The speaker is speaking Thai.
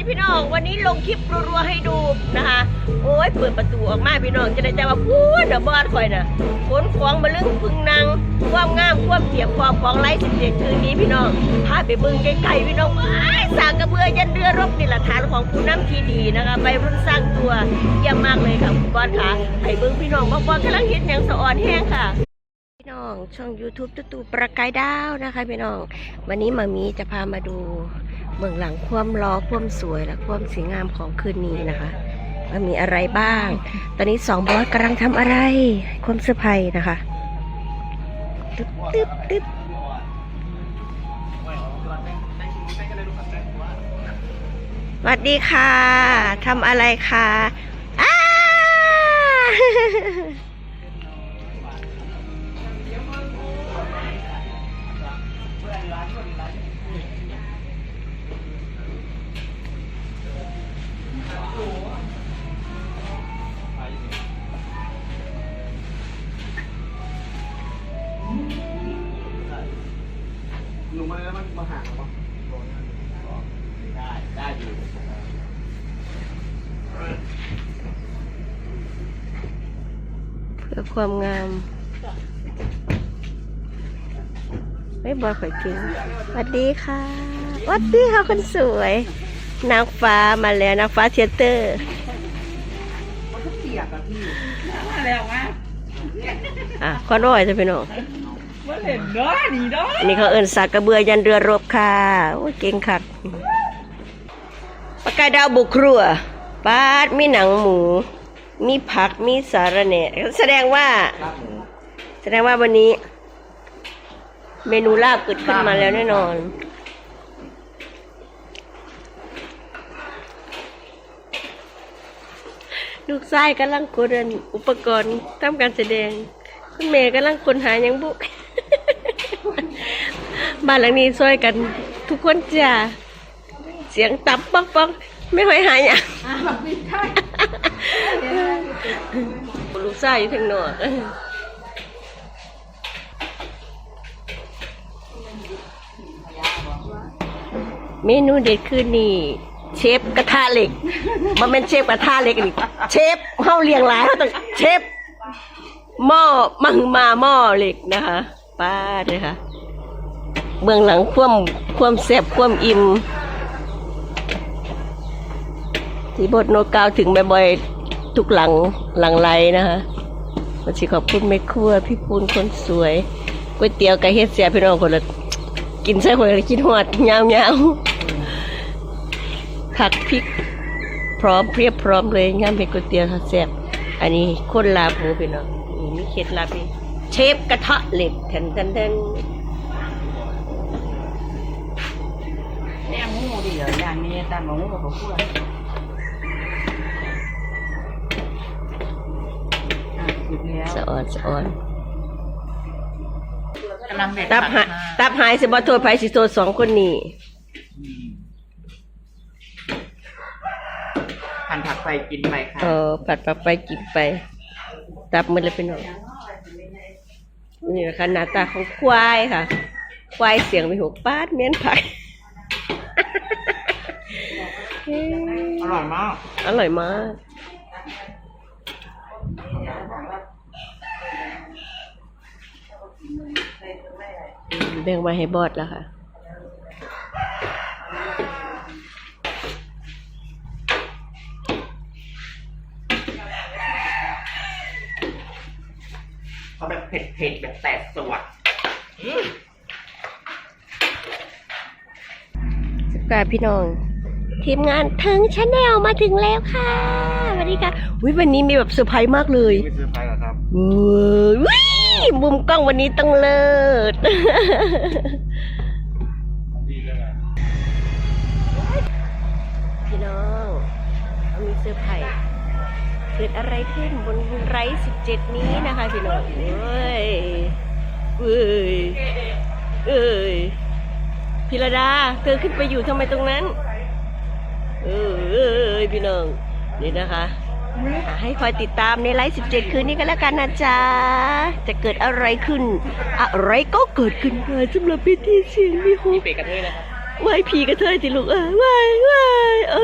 ดีพี่น้อง วันนี้ลงคลิปรัวๆให้ดูนะคะ โอ้ยเปิดประตูออกมาพี่น้องจะได้ใจว่าพูดเดอะบอสคอยน่ะขนของมาลึงพึ่งนางความงามความเสียบความของไร้สิเจ็ดคืนนี้พี่น้องพาไปเบิ่งไกลๆพี่น้องว้ายสากกระเบือยันเรือรบนี่แหละฐานของผู้นำทีดีนะคะไปรุ่นสร้างตัวเยี่ยมมากเลยค่ะคุณบอสค่ะไปเบิ่งพี่น้องบอกว่ากำลังเห็นอย่างสะอ่อนแห้งค่ะพี่น้องช่อง YouTube ตุ๊ตูประกายดาวนะคะพี่น้อง วันนี้มามีจะพามาดู เบื้องหลังความรอความสวยและความสวยงามของคืนนี้นะคะว่ามีอะไรบ้าง ตอนนี้สองบอสกำลังทำอะไร ความเซอร์ไพรส์นะคะ ตึ๊บตึ๊บตึ๊บสวัสดีค่ะทำอะไรคะอ้า หนูมาแล้วมันมาหาปะได้ ได้อยู่เพื่อความงามไม่บอกข่อยกินสวัสดีค่ะส วัสดีค่ะคนสวย นางฟ้ามาแล้วนางฟ้าเทยเตอร์อะไรออกมาอะข้อน้อยจะพี่น้องว่าเห็นเนาะนี่เนาะอันนี้เขาเอินสากกระเบือยันเรือรบค่ะโอ้ยเก่งคักปากกายดาวบุกครัวปาดมีหนังหมู มีผักมีสาระแหน่แสดงว่าลาบหมูแสดงว่าวันนี้ เมนูลาบเกิดขึ้นมาแล้วแน่นอน ลูกชายกำลังกดอันอุปกรณ์ทำการแสดง คุณแม่กำลังคนหายังบุบ้านหลังนี้ช่วยกัน ทุกคนจ้าเสียงตับป๊อกป๊อกไม่ค่อยหาหยังลูกชายอยู่ทางนอกเมนูเด็ดคือนี่ เชฟกระทะเหล็ก มันเป็นเชฟกระทะเหล็กนี่เชฟเฮาเลี้ยงหลายเขาต้องเชฟหม้อมังมาหม้อเหล็กนะคะป้าดเลยค่ะเบื้องหลังความความแซ่บความอิ่มที่บทโนกาวถึงบ่อยๆทุกหลังหลังไรนะคะวันนี้ขอบคุณแม่ครัวพี่ปูนคนสวยก๋วยเตี๋ยวไก่เฮ็ดเสียพี่น้องคนละกินใส่คนละกินหอดยาวๆ ผักพริก พร้อมเพรียบพร้อมเลยงามเป็นก๋วยเตี๋ยวค่ะแซ่บอันนี้คนลาบหมูพี่น้องนี่มีเคล็ดลับนี่เชฟกระทะเหล็กแทนแทนแทนแม่งงูดิเหรออย่างนี้ตามหมูกับเขาพูดอะหยุดแล้วสะอ่อนสะอ่อนกำลังเด็ดตับหายตับหายสิบ่โทษไผสิโทษสองคนนี้ หั่นผักไปกินไปค่ะเออผัดปักไปกินไปตับมันเลยพี่น้องนี่นะคะหน้าตาของควายค่ะ ควายเสียงไปหกป้าดเมียนผักอร่อยมาก อร่อยมาก แบ่งมาให้บอดแล้วค่ะ เขาแบบเผ็ดๆแบบแตกสวัสดสกาพี่น้อง ทีมงานถึงชาแนลมาถึงแล้วค่ะสวัสดีค่ะวิวันนี้มีแบบเซอร์ไพรส์มากเลยไม่ซื้อไปหรอครับเว้ยวิมุมกล้องวันนี้ต้องเลิศดีเลยนะพี่น้องเรามีเซอร์ไพรส์เกิดอะไรขึ้นบนไรสิบเจ็ดนี้นะคะพี่น้องเอ้ยเอ้ยเอ้ยพิรดาเธอขึ้นไปอยู่ทำไมตรงนั้น เอ้ยพี่น้องนี่นะคะอะให้คอยติดตามในไลฟ์17 คืนนี้กันแล้วกันนะจ๊ะ จะเกิดอะไรขึ้น อะไรก็เกิดขึ้นมาสำหรับพิธีเสียงมีโฮมีปเป็ดกระเทยนะครับไหวผีกระเทยสิลูกเอ้ยไหวไหวเอ